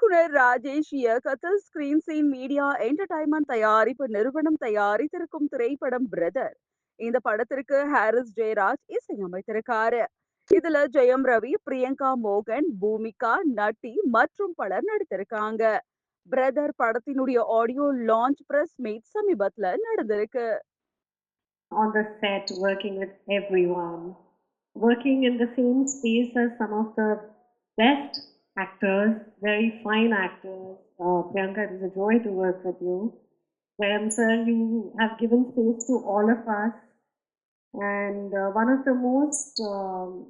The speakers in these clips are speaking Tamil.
இயக்குனர் ராஜேஷ் இயக்கத்தில் ஸ்கிரீன் சீன் மீடியா என்டர்டைன்மெண்ட் தயாரிப்பு நிறுவனம் தயாரித்திருக்கும் திரைப்படம் பிரதர் இந்த படத்திற்கு ஹாரிஸ் ஜெயராஜ் இசையமைத்திருக்காரு. இதுல ஜெயம் ரவி பிரியங்கா மோகன் பூமிகா நட்டி மற்றும் பலர் நடித்திருக்காங்க. பிரதர் படத்தினுடைய ஆடியோ லான்ச் பிரஸ் மீட் சமீபத்துல நடந்திருக்கு. On the set working with everyone, working in the same space as some of the best actors, very fine actors. Uh, Priyanka, it is a joy to work with you. Graham, sir, you have given space to all of us. And uh, one of the most um,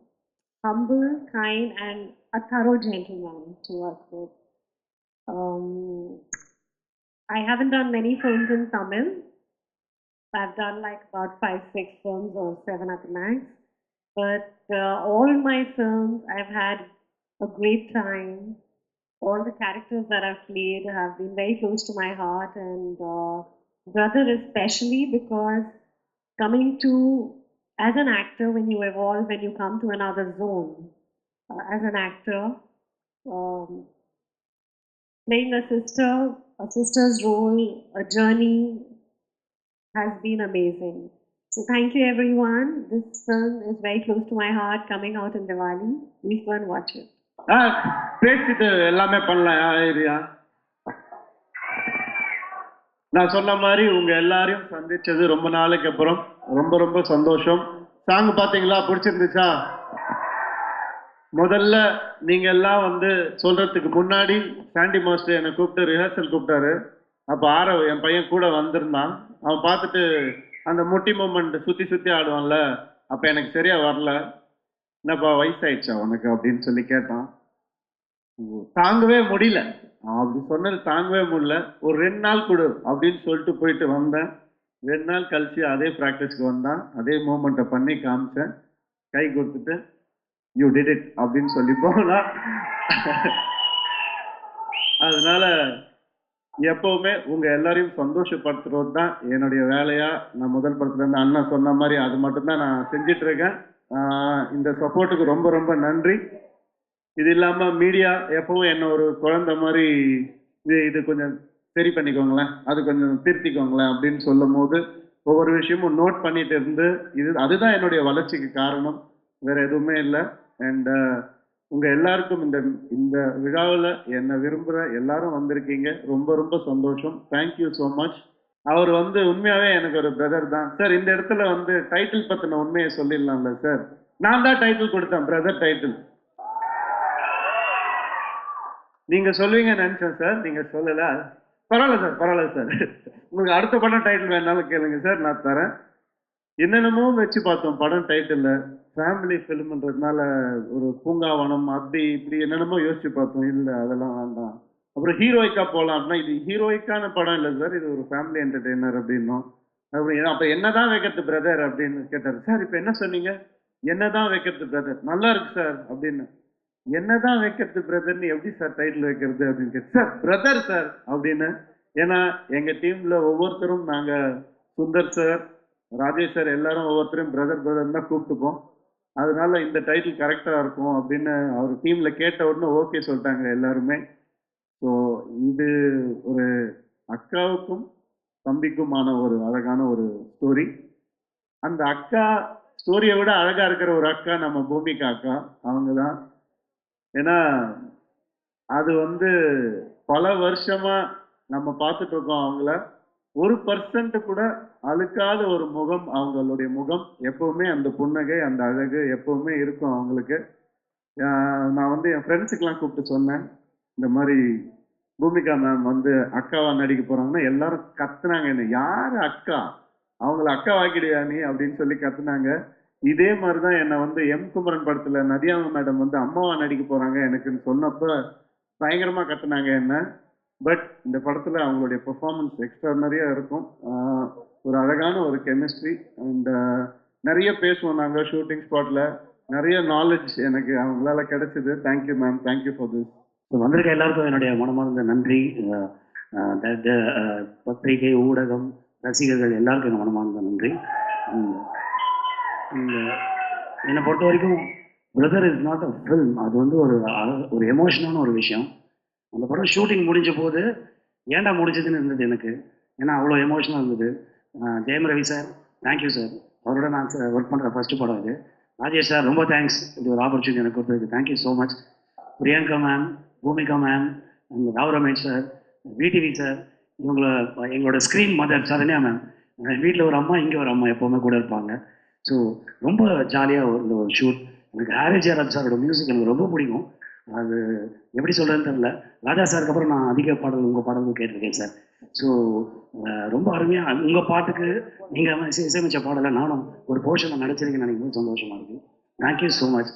humble, kind, and a thorough gentleman to work with. Um, I haven't done many films in Tamil, I've done like about five, six films or seven at the max. But uh, all my films, I've had a great time. All the characters that I've played have been very close to my heart, and uh, Brother especially because coming to as an actor, when you evolve, when you come to another zone, uh, as an actor, um, playing a sister, a sister's role, a journey, has been amazing. So thank you everyone. This film is very close to my heart coming out in Diwali. Please go and watch it. ஆ பேசிட்டு எல்லாமே பண்ணலாம் ஐரியா நான் சொன்ன மாதிரி உங்க எல்லாரையும் சந்திச்சது ரொம்ப நாளைக்கு அப்புறம். ரொம்ப ரொம்ப சந்தோஷம். சாங் பாத்தீங்களா பிடிச்சிருந்துச்சா? முதல்ல நீங்க எல்லாம் வந்து சொல்றதுக்கு முன்னாடி சாண்டி மாஸ்டர் என்னை கூப்பிட்டு ரிஹர்சல் கூப்பிட்டாரு. அப்ப ஆரவ் என் பையன் கூட வந்திருந்தான். அவன் பார்த்துட்டு அந்த முட்டி மூமெண்ட் சுத்தி சுத்தி ஆடுவான்ல அப்ப எனக்கு சரியா வரல. என்னப்பா வயசாயிடுச்சா உனக்கு அப்படின்னு சொல்லி கேட்டான். தாங்கவே முடியல. அப்படி சொன்னது தாங்கவே முடியல. ஒரு ரெண்டு நாள் கொடு அப்படின்னு சொல்லிட்டு போயிட்டு வந்தேன். ரெண்டு நாள் கழிச்சு அதே ப்ராக்டிஸ்க்கு வந்தான். அதே மூமெண்ட்டை பண்ணி காமிச்சேன். கை கொடுத்துட்டு யூ டிட் இட் அப்படின்னு சொல்லி போனா அதனால எப்பவுமே உங்க எல்லாரையும் சந்தோஷப்படுத்துறது தான் என்னுடைய வேலையா? நான் முதல் படத்துல இருந்து அண்ணன் சொன்ன மாதிரி அது மட்டும்தான் நான் செஞ்சிட்டு இருக்கேன். இந்த சப்போர்ட்டுக்கு ரொம்ப ரொம்ப நன்றி. இது இல்லாமல் மீடியா எப்பவும் என்ன ஒரு குழந்தை மாதிரி இது இது கொஞ்சம் சரி பண்ணிக்கோங்களேன். அது கொஞ்சம் திருத்திக்கோங்களேன் அப்படின்னு சொல்லும் போது ஒவ்வொரு விஷயமும் நோட் பண்ணிட்டு இருந்து இது அதுதான் என்னுடைய வளர்ச்சிக்கு காரணம். வேற எதுவுமே இல்லை. அண்ட் உங்க எல்லாருக்கும் இந்த இந்த விழாவில் என்னை விரும்புகிற எல்லாரும் வந்திருக்கீங்க. ரொம்ப ரொம்ப சந்தோஷம். தேங்க்யூ ஸோ மச் அவர் வந்து உண்மையாவே எனக்கு ஒரு பிரதர் தான். சார் இந்த இடத்துல வந்து டைட்டில் பத்தின உண்மையை சொல்லிடலாம்ல சார் நான் தான் டைட்டில் கொடுத்தேன் பிரதர் டைட்டில் நீங்க சொல்லுவீங்க நினைச்சேன் சார் நீங்க சொல்லல. பரவாயில்ல சார் பரவாயில்ல சார் உங்களுக்கு அடுத்த படம் டைட்டில் வேணாலும் கேளுங்க சார் நான் தரேன். என்னென்னமோ வச்சு பார்த்தோம் படம் டைட்டில் ஃபேமிலி ஃபிலிம்ன்றதுனால ஒரு பூங்காவனம் அப்படி இப்படி என்னென்னமோ யோசிச்சு பார்த்தோம். இல்லை அதெல்லாம் வேண்டாம். அப்புறம் ஹீரோயிக்கா போகலாம் அப்படின்னா இது ஹீரோயிக்கான படம் இல்லை சார் இது ஒரு ஃபேமிலி என்டர்டெய்னர் அப்படின்னோம் அப்புறம் அப்போ என்னதான் வைக்கிறது பிரதர் அப்படின்னு கேட்டார். சார் இப்போ என்ன சொன்னீங்க? என்னதான் வைக்கிறது பிரதர் நல்லா இருக்கு சார் அப்படின்னு. என்னதான் வைக்கிறது பிரதர்னு எப்படி சார் டைட்டில் வைக்கிறது அப்படின்னு கேட்டு சார் பிரதர் சார் அப்படின்னு. ஏன்னா எங்க டீம்ல ஒவ்வொருத்தரும் நாங்க சுந்தர் சார் ராஜேஷ் சார் எல்லாரும் ஒவ்வொருத்தரும் பிரதர் பிரதர் தான் கூப்பிட்டுப்போம். அதனால இந்த டைட்டில் கரெக்டாக இருக்கும் அப்படின்னு அவர் டீம்ல கேட்ட உடனே ஓகே சொல்லிட்டாங்க எல்லாருமே. ஸோ இது ஒரு அக்காவுக்கும் தம்பிக்குமான ஒரு அழகான ஒரு ஸ்டோரி அந்த அக்கா ஸ்டோரியை விட அழகாக இருக்கிற ஒரு அக்கா நம்ம பூமிகா அக்கா. அவங்க தான். ஏன்னா அது வந்து பல வருஷமாக நம்ம பார்த்துட்டு இருக்கோம் அவங்கள. ஒரு பர்சன்ட் கூட அழுக்காத ஒரு முகம் அவங்களுடைய முகம். எப்பவுமே அந்த புன்னகை அந்த அழகு எப்பவுமே இருக்கும் அவங்களுக்கு. நான் வந்து என் ஃப்ரெண்ட்ஸுக்கெல்லாம் கூப்பிட்டு சொன்னேன். இந்த மாதிரி பூமிகா மேம் வந்து அக்காவா நடிக்க போறாங்கன்னா எல்லாரும் கத்துனாங்க என்ன? யாரு அக்கா? அவங்கள அக்கா வாக்கிடுவா நீ? அப்படின்னு சொல்லி கத்துனாங்க. இதே மாதிரிதான் என்னை வந்து எம் குமரன் படத்துல நதியாம மேடம் வந்து அம்மாவா நடிக்க போறாங்க எனக்குன்னு சொன்னப்ப பயங்கரமா கத்துனாங்க என்ன. பட் இந்த படத்துல அவங்களுடைய பெர்ஃபார்மன்ஸ் எக்ஸ்ட்ரானரியா இருக்கும். ஒரு அழகான ஒரு கெமிஸ்ட்ரி அண்ட் நிறைய பேசுவோம் நாங்கள் ஷூட்டிங் ஸ்பாட்ல நிறைய நாலேஜ் எனக்கு அவங்களால கிடைச்சது. Thank you ma'am thank you for this வந்திருக்க எல்லாருக்கும் என்னுடைய மனமார்ந்த நன்றி. த- த- பத்திரிகை ஊடகம் ரசிகர்கள் எல்லாருக்கும் எங்கள் மனமார்ந்த நன்றி. இந்த என்னை பொறுத்த வரைக்கும் Brother is not a film அது வந்து ஒரு ஒரு எமோஷனான ஒரு விஷயம். அந்த படம் ஷூட்டிங் முடிஞ்ச போது ஏன்டா முடிஞ்சதுன்னு இருந்தது எனக்கு? ஏன்னா அவ்வளோ எமோஷனாக இருந்தது. Jayam Ravi sir thank you sir அவரோட நான் ஒர்க் பண்ணுற ஃபஸ்ட்டு படம் இது. ராஜேஷ் சார் ரொம்ப தேங்க்ஸ் இது ஒரு ஆப்பர்ச்சுனிட்டி எனக்கு கொடுத்ததுக்கு. Thank you so much Priyanka ma'am Bhumika ma'am Rao Ramesh sir VTV sir இவங்களை எங்களோட ஸ்க்ரீன் மதர் சரண்யா மேம். வீட்டில் ஒரு அம்மா இங்கே ஒரு அம்மா எப்போவுமே கூட இருப்பாங்க. ஸோ ரொம்ப ஜாலியாக இந்த ஒரு ஷூட் எனக்கு ஹாரி ஜெயராஜ் சாரோட மியூசிக் எனக்கு ரொம்ப பிடிக்கும். அது எப்படி சொல்கிறதுன்னு தெரில ராஜா சாருக்கு அப்புறம் நான் அதிக பாடல் உங்கள் பாடலும் கேட்டிருக்கேன் சார். ஸோ ரொம்ப அருமையாக உங்கள் பாட்டுக்கு நீங்கள் இசையமைச்ச பாடலை நானும் ஒரு போர்ஷனை நடிச்சிருக்கேன்னு நினைக்கும் சந்தோஷமாக இருக்குது தேங்க்யூ ஸோ மச்